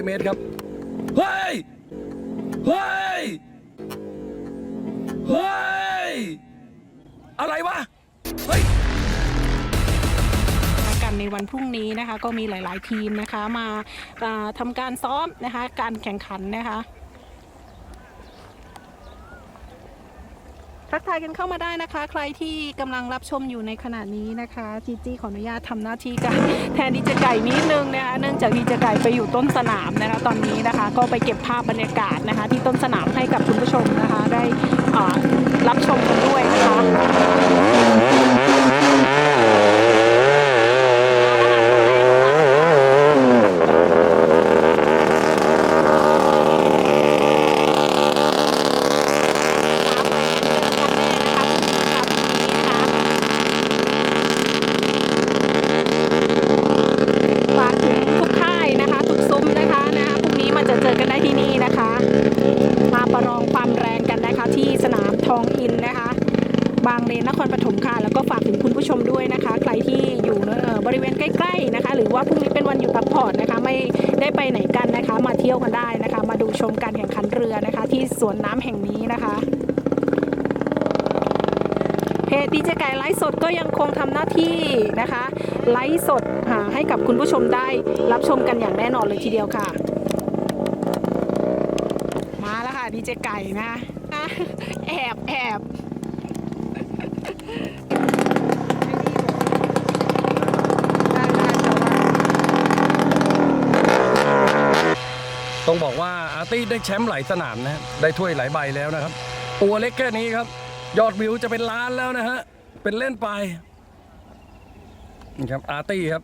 100 เมตรครับ เฮ้ย เฮ้ย เฮ้ย อะไรวะ เฮ้ย กันในวันพรุ่งนี้นะคะ ก็มีหลาย ๆ ทีมนะคะ มาอ่าทำการซ้อมนะคะ การแข่งขันนะคะ ทักทายกันเข้ามาได้นะคะ ใครที่กำลังรับชมอยู่ในขณะนี้นะคะจีจี้ขออนุญาตทำหน้าที่กันแทนดีเจไก่นิดนึงนะคะเนื่องจากดีเจไก่ไปอยู่ต้นสนามนะคะ ตอนนี้นะคะก็ไปเก็บภาพบรรยากาศนะคะ ที่ต้นสนามให้กับคุณผู้ชมนะคะ ได้รับชมกันด้วยนะคะ ฝากถึงทุกค่ายนะคะ ทุกซุ้มนะคะนะคะพรุ่งนี้มาเจอเจอกันได้ที่นี่นะคะ มาประลองความแรงกันนะคะ ที่สนามทองอินนะคะ บางเลนนครปฐมค่ะ แล้วก็ฝากถึงคุณผู้ชมด้วยนะคะ ใครที่อยู่เอ่อบริเวณใกล้ๆนะคะ หรือว่าพรุ่งนี้เป็นวันหยุดพักผ่อนนะคะ ไม่ได้ไปไหนกันนะคะ มาเที่ยวกันได้นะคะ มาดูชมการแข่งขันเรือนะคะ ที่สวนน้ำแห่งนี้นะคะเพจดีเจไก่ไลฟ์สดก็ยังคงทำหน้าที่นะคะไลฟ์สดหาให้กับคุณผู้ชมได้รับชมกันอย่างแน่นอนเลยทีเดียวค่ะ มาแล้วค่ะดีเจไก่นะแอบแอบได้ได้แต่ว่า ต้องบอกว่าอาร์ตี้ได้แชมป์หลายสนามนะได้ถ้วยหลายใบแล้วนะครับ ตัวเล็กแค่นี้ครับ ยอดวิวจะเป็นล้านแล้วนะฮะ เป็นเล่นไปนี่ครับอาร์ตี้ครับ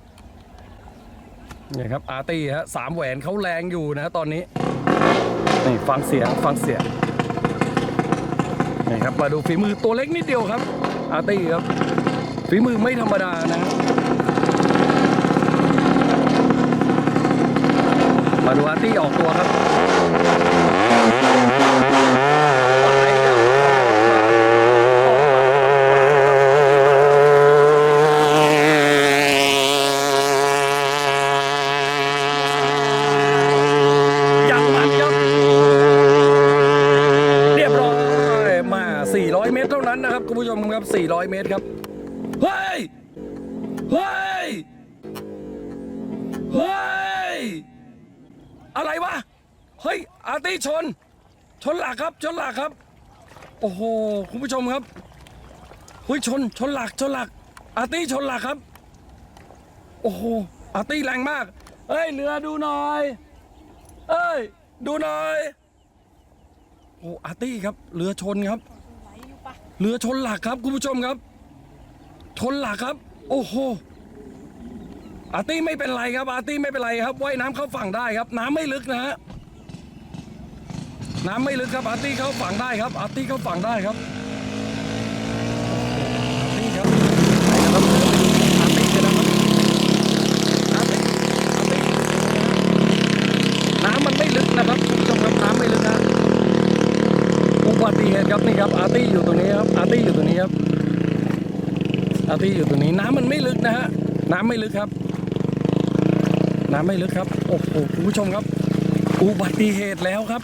นี่ครับอาร์ตี้ฮะสามแหวนเขาแรงอยู่นะตอนนี้นี่ฟังเสียงฟังเสียงนี่ครับมาดูฝีมือตัวเล็กนิดเดียวครับ อาร์ตี้ครับฝีมือไม่ธรรมดานะฮะ มาดูอาร์ตี้ออกตัวครับยังมันครับเรียบร้อยมา400 เมตรเท่านั้นนะครับคุณผู้ชมครับ 400 เมตรครับ เฮ้ย เฮ้ย เฮ้ย อะไรวะ เฮ้ย อาร์ตี้ชน ชนหลักครับ ชนหลักครับ โอ้โห คุณผู้ชมครับเฮ้ยชน ชนหลัก ชนหลัก อาร์ตี้ชนหลักครับ โอ้โห อาร์ตี้แรงมากเฮ้ย เรือดูหน่อย เอ้ย ดูหน่อย โอ้อาร์ตี้ครับ เรือชนครับ เรือชนหลักครับ คุณผู้ชมครับ ชนหลักครับ โอ้โห อาร์ตี้ไม่เป็นไรครับอาร์ตี้ไม่เป็นไรครับว่ายน้ำเข้าฝั่งได้ครับ น้ำไม่ลึกนะฮะน้ำไม่ลึกครับอาร์ตี้เข้าฝั่งได้ครับอาร์ตี้เข้าฝั่งได้ครับอาร์ตี้ครับไปนะครับอาร์ตี้กันนะครับอาร์ตี้อาร์ตี้น้ำมันไม่ลึกนะครับคุณผู้ชมครับน้ำไม่ลึกนะอุบัติเหตุครับนี่ครับอาร์ตี้อยู่ตรงนี้ครับอาร์ตี้อยู่ตรงนี้ครับอาร์ตี้อยู่ตรงนี้ น้ำมันไม่ลึกนะฮะน้ำไม่ลึกครับ น้ำไม่ลึกครับโอ้โหคุณผู้ชมครับ อุบัติเหตุแล้วครับ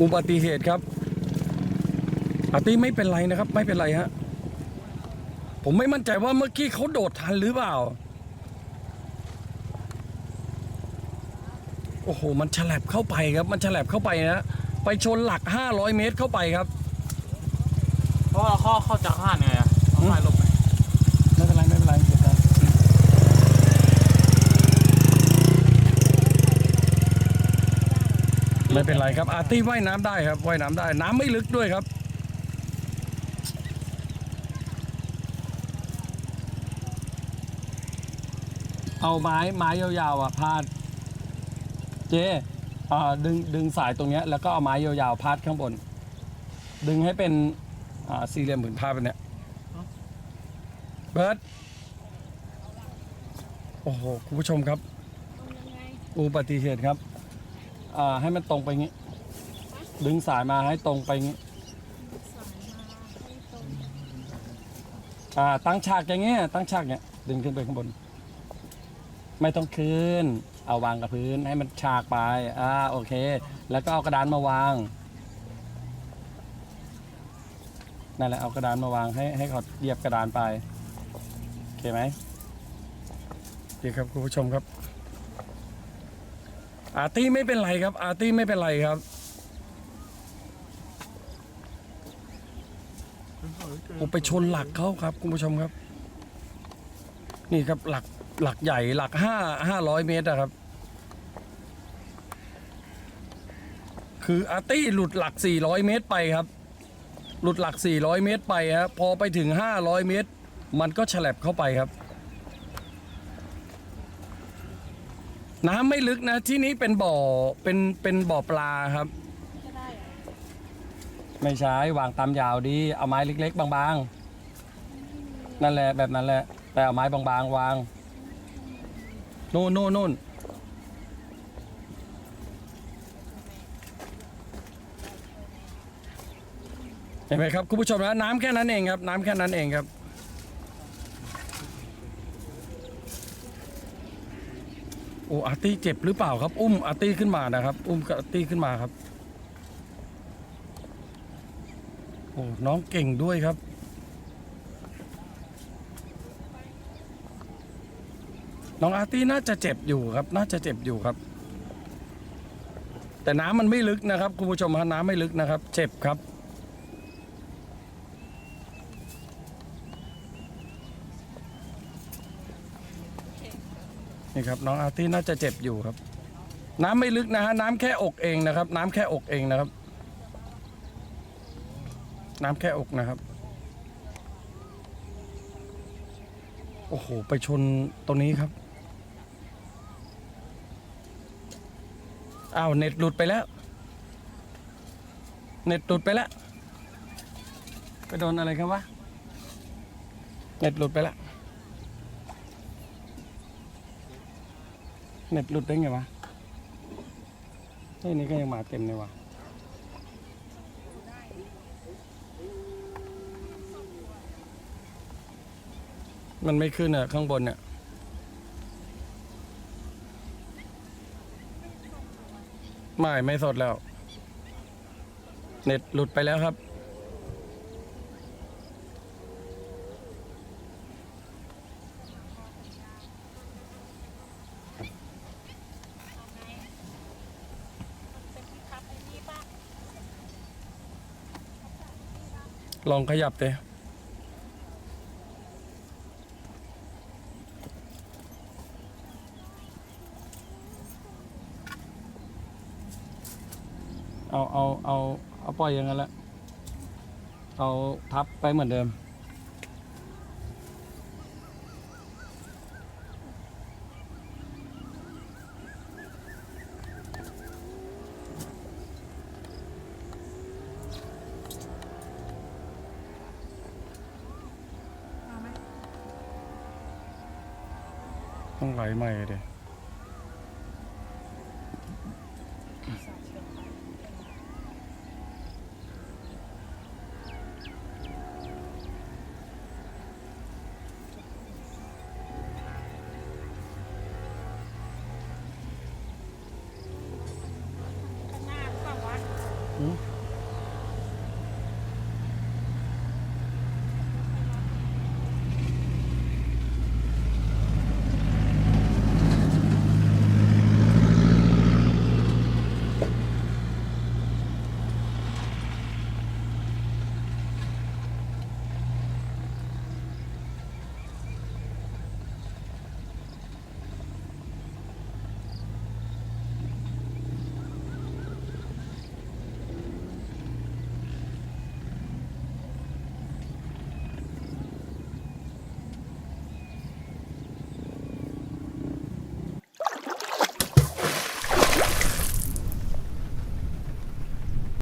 อุบัติเหตุครับอาตี้ไม่เป็นไรนะครับ ไม่เป็นไรฮะผมไม่มั่นใจว่าเมื่อกี้เขาโดดทันหรือเปล่า โอ้โห มันฉลับเข้าไปครับ มันฉลับเข้าไปนะไปชนหลัก 500 เมตรเข้าไปครับ เพราะว่าเขาเข้าจากห้านไงอะเขาพายลบไป ไม่เป็นไร ไม่เป็นไรเก็บได้ ไม่เป็นไรครับอาร์ตี้ว่ายน้ำได้ครับว่ายน้ำได้ น้ำไม่ลึกด้วยครับ เอาไม้ไม้ยาวๆอะพาด เจอ่าดึงดึงสายตรงเนี้ยแล้วก็เอาไม้ยาวๆพาดข้างบน ดึงให้เป็นอ่าสี่เหลี่ยมผืนผ้าแบบเนี้ยเบิร์ดโอ้โห คุณผู้ชมครับ อุบัติเหตุครับ อ่าให้มันตรงไปงี้ ดึงสายมาให้ตรงไปงี้อ่าตั้งฉากอย่างเงี้ยตั้งฉากเนี้ยดึงขึ้นไปข้างบน ไม่ต้องขึ้น เอาวางกับพื้นให้มันฉากไปอ่าโอเค แล้วก็เอากระดานมาวางนั่นแหละเอากระดานมาวางให้ให้เขาเหยียบกระดานไปโอเคไหมโอเคครับคุณผู้ชมครับ อาร์ตี้ไม่เป็นไรครับ อาร์ตี้ไม่เป็นไรครับ ผมไปชนหลักเขาครับ คุณผู้ชมครับ นี่ครับหลักหลักใหญ่หลักห้าห้าร้อยเมตรอะครับ คืออาร์ตี้หลุดหลักสี่ร้อยเมตรไปครับ หลุดหลักสี่ร้อยเมตรไปฮะพอไปถึงห้าร้อยเมตร มันก็ฉลับเข้าไปครับ น้ำไม่ลึกนะ ที่นี้เป็นบ่อเป็นเป็นบ่อปลาครับไม่ใช่วางตามยาวดี เอาไม้เล็ก ๆ บางๆ นั่นแหละแบบนั้นแหละ แต่เอาไม้บางๆ วาง นู่นนู่นนู่นเห็นไหมครับคุณผู้ชมนะน้ำแค่นั้นเองครับ น้ำแค่นั้นเองครับ โอ้อาร์ตี้เจ็บหรือเปล่าครับ อุ้มอาร์ตี้ขึ้นมานะครับ อุ้มอาร์ตี้ขึ้นมาครับ โอ้น้องเก่งด้วยครับ น้องอาร์ตี้น่าจะเจ็บอยู่ครับ น่าจะเจ็บอยู่ครับ แต่น้ำมันไม่ลึกนะครับ คุณผู้ชมฮะน้ำไม่ลึกนะครับ เจ็บครับ นี่ครับน้องอาร์ตี้น่าจะเจ็บอยู่ครับ น้ำไม่ลึกนะฮะน้ำแค่อกเองนะครับ น้ำแค่อกเองนะครับ น้ำแค่อกนะครับโอ้โห ไปชนตรงนี้ครับ อ้าว เน็ตหลุดไปแล้ว เน็ตหลุดไปแล้ว ไปโดนอะไรครับวะ เน็ตหลุดไปแล้ว เน็ตหลุดได้ไงวะเฮ้ยนี่ก็ยังมาเต็มเลยวะมันไม่ขึ้นอะ ข้างบนเนี่ยไม่ไม่สดแล้ว เน็ตหลุดไปแล้วครับ ลองขยับเตะเอาเอาเอาเอาปล่อยอย่างนั้นแหละ เอาทับไปเหมือนเดิม ต้องไหลใหม่เดี๋ย